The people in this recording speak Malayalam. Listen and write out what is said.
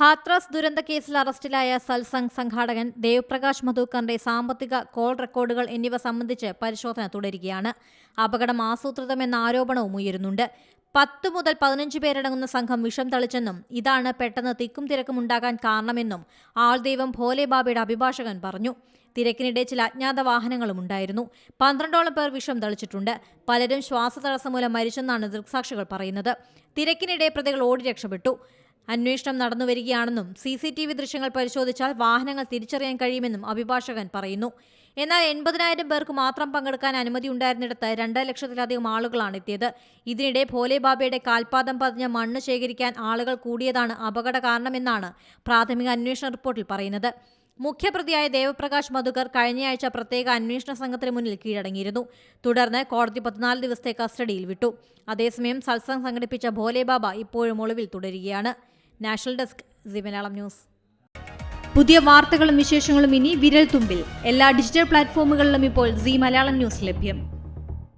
ഹാത്രാസ് ദുരന്ത കേസിൽ അറസ്റ്റിലായ സൽസംഗ് സംഘാടകൻ ദേവ്പ്രകാശ് മധുക്കറിന്റെ സാമ്പത്തിക കോൾ റെക്കോർഡുകൾ എന്നിവ സംബന്ധിച്ച് പരിശോധന തുടരുകയാണ്. അപകടം ആസൂത്രിതമെന്ന ആരോപണവും ഉയരുന്നുണ്ട്. പത്ത് മുതൽ പതിനഞ്ച് പേരടങ്ങുന്ന സംഘം വിഷം തളിച്ചെന്നും ഇതാണ് പെട്ടെന്ന് തിക്കും തിരക്കും ഉണ്ടാകാൻ കാരണമെന്നും ആൾദൈവം ഭോലെ ബാബയുടെ അഭിഭാഷകൻ പറഞ്ഞു. തിരക്കിനിടെ ചില അജ്ഞാത വാഹനങ്ങളും ഉണ്ടായിരുന്നു. പന്ത്രണ്ടോളം പേർ വിഷം തളിച്ചിട്ടുണ്ട്. പലരും ശ്വാസതടസ്സം മൂലം മരിച്ചെന്നാണ് ദൃക്സാക്ഷികൾ പറയുന്നത്. തിരക്കിനിടെ പ്രതികൾ ഓടി രക്ഷപ്പെട്ടു. അന്വേഷണം നടന്നുവരികയാണെന്നും സി സി ടി വി ദൃശ്യങ്ങൾ പരിശോധിച്ചാൽ വാഹനങ്ങൾ തിരിച്ചറിയാൻ കഴിയുമെന്നും അഭിഭാഷകൻ പറയുന്നു. എന്നാൽ എൺപതിനായിരം പേർക്ക് മാത്രം പങ്കെടുക്കാൻ അനുമതി ഉണ്ടായിരുന്നിടത്ത് രണ്ട് ലക്ഷത്തിലധികം ആളുകളാണ് എത്തിയത്. ഇതിനിടെ ഭോലേബാബയുടെ കാൽപാദം പതിഞ്ഞ മണ്ണ് ശേഖരിക്കാൻ ആളുകൾ കൂടിയതാണ് അപകട കാരണമെന്നാണ് പ്രാഥമിക അന്വേഷണ റിപ്പോർട്ടിൽ പറയുന്നത്. മുഖ്യപ്രതിയായ ദേവപ്രകാശ് മധുകർ കഴിഞ്ഞയാഴ്ച പ്രത്യേക അന്വേഷണ സംഘത്തിന് മുന്നിൽ കീഴടങ്ങിയിരുന്നു. തുടർന്ന് കോടതി പതിനാല് ദിവസത്തെ കസ്റ്റഡിയിൽ വിട്ടു. അതേസമയം സത്സംഗ് സംഘടിപ്പിച്ച ഭോലെ ബാബ ഇപ്പോഴും ഒളിവിൽ തുടരുകയാണ്. National desk C Malayalam news. പുതിയ വാർത്തകളും വിശേഷങ്ങളും ഇനി വിരൽ തുമ്പിൽ എല്ലാ ഡിജിറ്റൽ പ്ലാറ്റ്ഫോമുകളിലും ഇപ്പോൾ സി മലയാളം ന്യൂസ് ലഭ്യം.